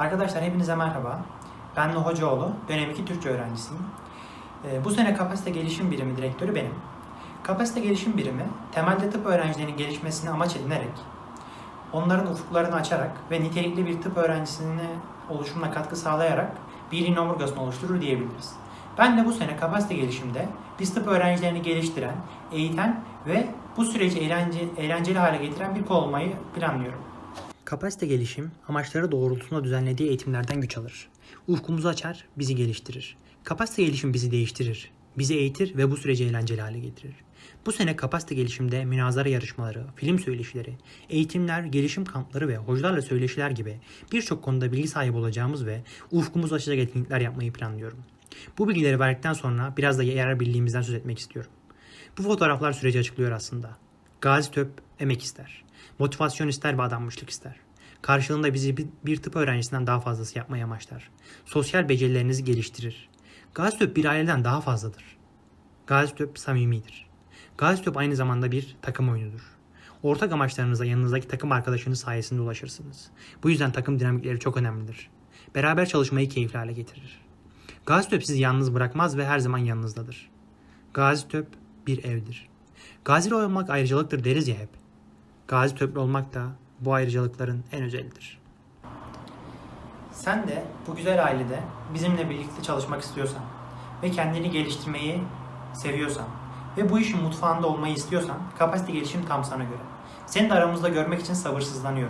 Arkadaşlar hepinize merhaba. Ben Nuh Hocaoğlu, dönem 2 Türkçe öğrencisiyim. Ee, Bu sene kapasite gelişim birimi direktörü benim. Kapasite gelişim birimi, temelde tıp öğrencilerinin gelişmesini amaç edinerek, onların ufuklarını açarak ve nitelikli bir tıp öğrencisine oluşumuna katkı sağlayarak birliğin omurgasını oluşturur diyebiliriz. Ben de bu sene kapasite gelişimde biz tıp öğrencilerini geliştiren, eğiten ve bu süreci eğlence, eğlenceli hale getiren bir kol olmayı planlıyorum. Kapasite gelişim, amaçları doğrultusunda düzenlediği eğitimlerden güç alır. Ufkumuzu açar, bizi geliştirir. Kapasite gelişim bizi değiştirir, bizi eğitir ve bu süreci eğlenceli hale getirir. Bu sene kapasite gelişimde münazara yarışmaları, film söyleşileri, eğitimler, gelişim kampları ve hocalarla söyleşiler gibi birçok konuda bilgi sahibi olacağımız ve ufkumuzu açacak etkinlikler yapmayı planlıyorum. Bu bilgileri verdikten sonra biraz da yer birliğimizden söz etmek istiyorum. Bu fotoğraflar süreci açıklıyor aslında. Gazi Töp emek ister. Motivasyon ister ve adanmışlık ister. Karşılığında bizi bir, tıp öğrencisinden daha fazlası yapmayı amaçlar. Sosyal becerilerinizi geliştirir. Gazi Töp bir aileden daha fazladır. Gazi Töp samimidir. Gazi Töp aynı zamanda bir takım oyunudur. Ortak amaçlarınıza yanınızdaki takım arkadaşınız sayesinde ulaşırsınız. Bu yüzden takım dinamikleri çok önemlidir. Beraber çalışmayı keyifli hale getirir. Gazi Töp sizi yalnız bırakmaz ve her zaman yanınızdadır. Gazi Töp bir evdir. Gazili olmak ayrıcalıktır deriz ya hep. Gazi Töplü olmak da bu ayrıcalıkların en özelidir. Sen de bu güzel ailede bizimle birlikte çalışmak istiyorsan ve kendini geliştirmeyi seviyorsan ve bu işin mutfağında olmayı istiyorsan kapasite gelişim tam sana göre. Seni de aramızda görmek için sabırsızlanıyorum.